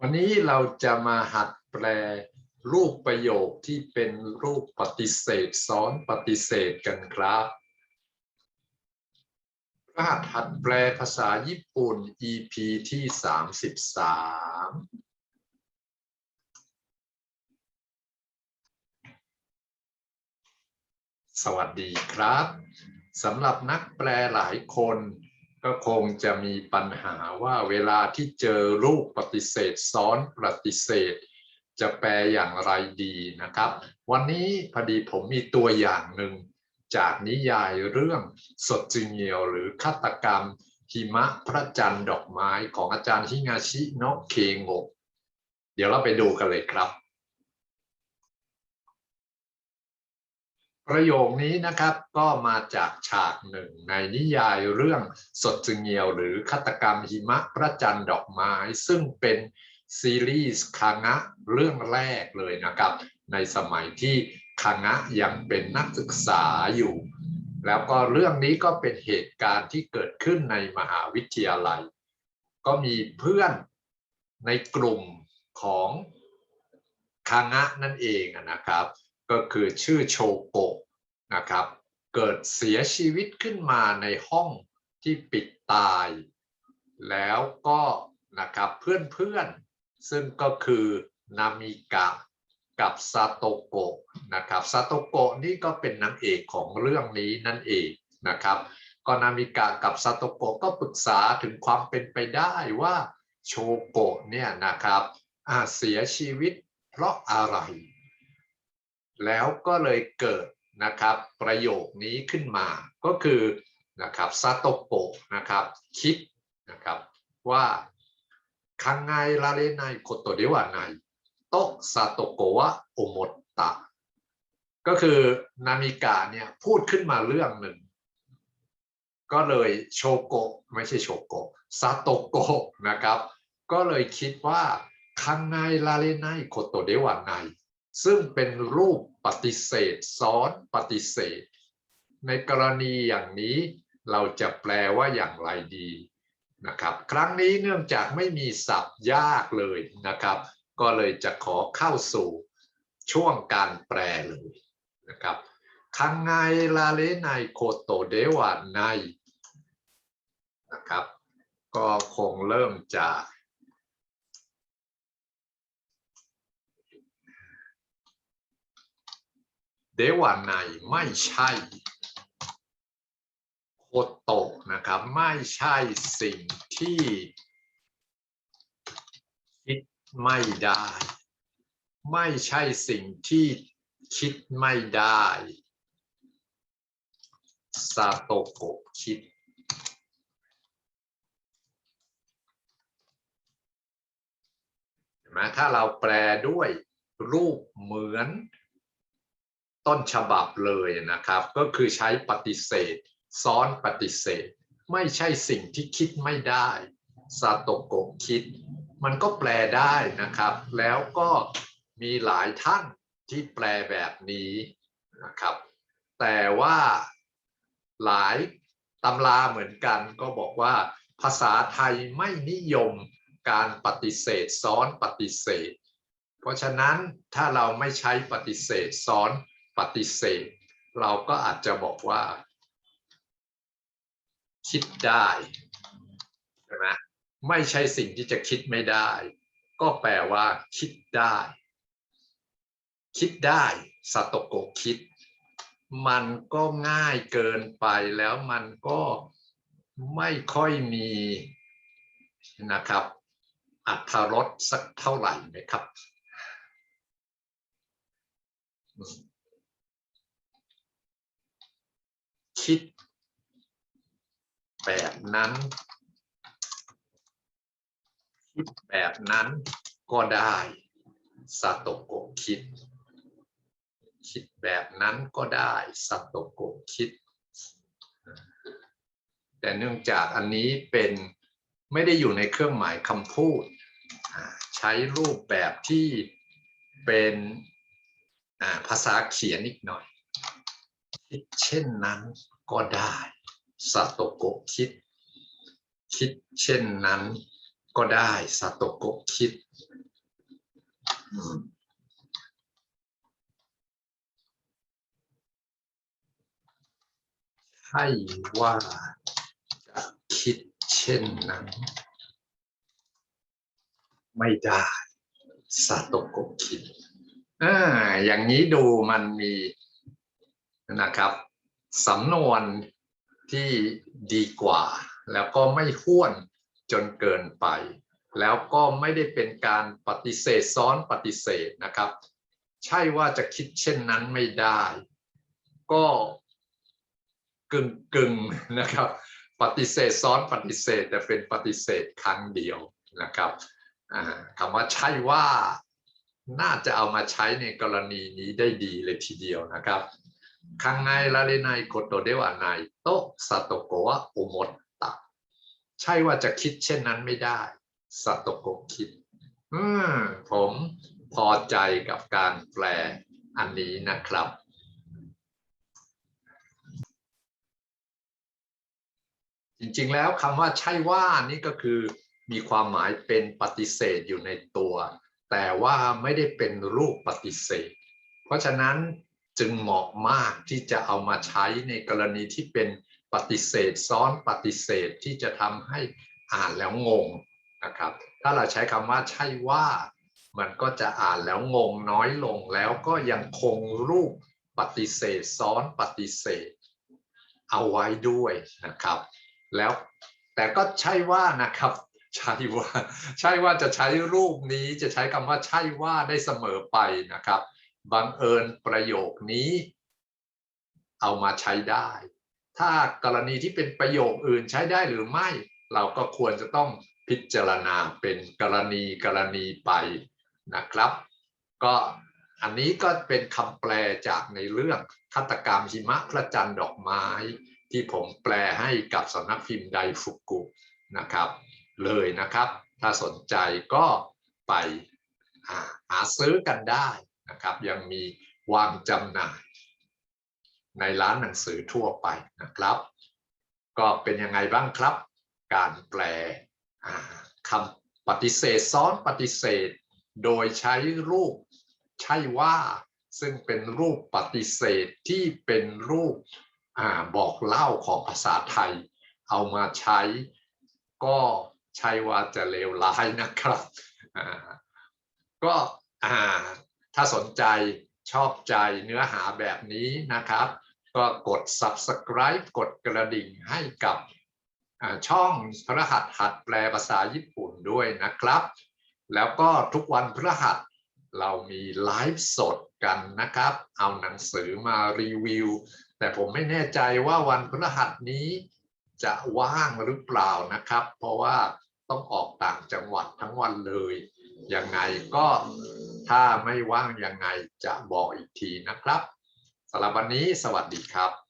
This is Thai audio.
วันนี้เราจะมาหัดแปลรูปประโยคที่เป็นรูปปฏิเสธซ้อนปฏิเสธกันครับรหัสหัดแปลภาษาญี่ปุ่น EP ที่ 33สวัสดีครับสำหรับนักแปลหลายคน ก็คงจะมีปัญหาว่าเวลาที่เจอรูปปฏิเสธซ้อนปฏิเสธ จะแปลอย่างไรดีนะครับ วันนี้พอดีผมมีตัวอย่างหนึ่งจากนิยายเรื่องสดจึงเงียวหรือฆาตกรรมหิมะพระจันทร์ดอกไม้ของอาจารย์ฮิงาชิโนะเคงะเดี๋ยวเราไปดูกันเลยครับ ประโยคนี้นะครับก็มาจากฉากหนึ่งในนิยายเรื่องสดจึงเงียวหรือฆาตกรรมหิมะพระจันทร์ดอกไม้ ซึ่งเป็นซีรีส์คางะเรื่องแรกเลยนะครับ ในสมัยที่คางะยังเป็นนักศึกษาอยู่ แล้วก็เรื่องนี้ก็เป็นเหตุการณ์ที่เกิดขึ้นในมหาวิทยาลัย ก็มีเพื่อนในกลุ่มของคางะนั่นเองนะครับ ก็คือชื่อโชโกะนะครับ เกิดเสียชีวิตขึ้นมาในห้องที่ปิดตาย แล้วก็นะครับเพื่อนๆ ซึ่งก็คือนามิกะกับซาโตโกะนะครับซาโตโกะนี่ก็เป็นนางเอกของเรื่องนี้นั่นเองนะครับก็นามิกะกับซาโตโกะก็ปรึกษาถึงความเป็นไปได้ว่าโชโกะเนี่ยนะครับอาจเสียชีวิตเพราะอะไร แล้วก็เลยเกิดนะครับประโยคนี้ขึ้นมาก็คือนะครับซาโตโกะนะครับคิดนะครับว่าคังไงลาเรไนโคโตเดวะไนโตซาโตโกะวะโอโมตตะ ก็คือนามิกาเนี่ยพูดขึ้นมาเรื่องหนึ่ง ก็เลยโชโกไม่ใช่โชโกซาโตโกะนะครับ ก็เลยคิดว่าคังไงลาเรไนโคโตเดวะไน ซึ่งเป็นรูปปฏิเสธซ้อนปฏิเสธ ในกรณีอย่างนี้เราจะแปลว่าอย่างไรดีนะครับครั้งนี้เนื่องจากไม่มีศัพท์ยากเลยนะครับ ก็เลยจะขอเข้าสู่ช่วงการแปลเลยนะครับคังไงลาเลไนโคโตเดวะไนนะครับ ก็คงเริ่มจาก เดวาไนไม่ใช่โคโตะนะครับ ไม่ใช่สิ่งที่คิดไม่ได้ ไม่ใช่สิ่งที่คิดไม่ได้ซาโตโกะคิดเห็นไหมถ้าเราแปลด้วยรูปเหมือน ต้นฉบับเลยนะครับ ก็คือใช้ปฏิเสธ ซ้อนปฏิเสธ ไม่ใช่สิ่งที่คิดไม่ได้ซาโตโกะคิด มันก็แปลได้นะครับ แล้วก็มีหลายท่านที่แปลแบบนี้นะครับ แต่ว่าหลายตำราเหมือนกันก็บอกว่าภาษาไทยไม่นิยมการปฏิเสธซ้อนปฏิเสธ เพราะฉะนั้นถ้าเราไม่ใช้ปฏิเสธซ้อน ปฏิเสธ เราก็อาจจะบอกว่า คิดได้ใช่ไหมไม่ใช่สิ่งที่จะคิดไม่ได้ ก็แปลว่า คิดได้ คิดได้สตโกคิด มันก็ง่ายเกินไปแล้วมันก็ไม่ค่อยมีนะครับอัธรสสักเท่าไหร่นะครับ คิดแบบนั้น คิดแบบนั้นก็ได้ซาโตโกคิด คิดแบบนั้นก็ได้ซาโตโกคิด แต่เนื่องจากอันนี้เป็นไม่ได้อยู่ในเครื่องหมายคำพูด ใช้รูปแบบที่เป็นภาษาเขียนอีกหน่อย คิดเช่นนั้นก็ได้ซาโตโกคิด คิดเช่นนั้นก็ได้ซาโตโกคิดใช่ว่าจะคิดเช่นนั้น ไม่ได้ซาโตโกคิดอ่าอย่างนี้ดูมันมี นะครับสำนวนที่ดีกว่า แล้วก็ไม่ห้วนจนเกินไป แล้วก็ไม่ได้เป็นการปฏิเสธซ้อนปฏิเสธนะครับ ใช่ว่าจะคิดเช่นนั้นไม่ได้ ก็กึ่งกึ่งนะครับ ปฏิเสธซ้อนปฏิเสธ แต่เป็นปฏิเสธครั้งเดียวนะครับอ่าคำว่าใช่ว่าน่าจะเอามาใช้ในกรณีนี้ได้ดีเลยทีเดียวนะครับ คังไงลาเรไนโกโตเดวะไนโตะซาโตโกะอโมตตะใช่ว่าจะคิดเช่นนั้นไม่ได้ซาโตโกคิด อืม ผมพอใจกับการแปลอันนี้นะครับจริงๆ แล้วคำว่าใช่ว่านี่ก็คือมีความหมายเป็นปฏิเสธอยู่ในตัว แต่ว่าไม่ได้เป็นรูปปฏิเสธ เพราะฉะนั้น จึงเหมาะมากที่จะเอามาใช้ในกรณีที่เป็นปฏิเสธซ้อนปฏิเสธที่จะทำให้อ่านแล้วงงนะครับ ถ้าเราใช้คำว่าใช่ว่ามันก็จะอ่านแล้วงงน้อยลงแล้วก็ยังคงรูปปฏิเสธซ้อนปฏิเสธ เอาไว้ด้วยนะครับ แล้วแต่ก็ใช่ว่านะครับใช่ว่า ใช่ว่าจะใช้รูปนี้จะใช้คำว่าใช่ว่าได้เสมอไปนะครับ บังเอิญประโยคนี้ เอามาใช้ได้ ถ้ากรณีที่เป็นประโยคอื่นใช้ได้หรือไม่ เราก็ควรจะต้องพิจารณาเป็นกรณีกรณีไปนะครับ ก็อันนี้ก็เป็นคำแปลจากในเรื่องฆาตกรรมหิมะพระจันทร์ดอกไม้ ที่ผมแปลให้กับสำนักพิมพ์ไดฟุกุนะครับ เลยนะครับ ถ้าสนใจก็ไปหาซื้อกันได้ นะครับยังมีวางจำหน่าย ในร้านหนังสือทั่วไปนะครับ ก็เป็นยังไงบ้างครับ การแปลคำปฏิเสธซ้อนปฏิเสธ โดยใช้รูปใช่ว่า ซึ่งเป็นรูปปฏิเสธที่เป็นรูปอบอกเล่าของภาษาไทย เอามาใช้ ก็ใช่ว่าจะเลวร้ายนะครับก็อ่า ถ้าสนใจชอบใจเนื้อหาแบบนี้นะครับ ก็กด subscribe กดกระดิ่งให้กับช่องพระหัสหัดแปลภาษาญี่ปุ่นด้วยนะครับ แล้วก็ทุกวันพระหัสเรามีไลฟ์สดกันนะครับ เอาหนังสือมารีวิว แต่ผมไม่แน่ใจว่าวันพฤหัสนี้จะว่างหรือเปล่านะครับ เพราะว่าต้องออกต่างจังหวัดทั้งวันเลย ยังไงก็ถ้าไม่ว่างยังไงจะบอกอีกทีนะครับสำหรับวันนี้สวัสดีครับ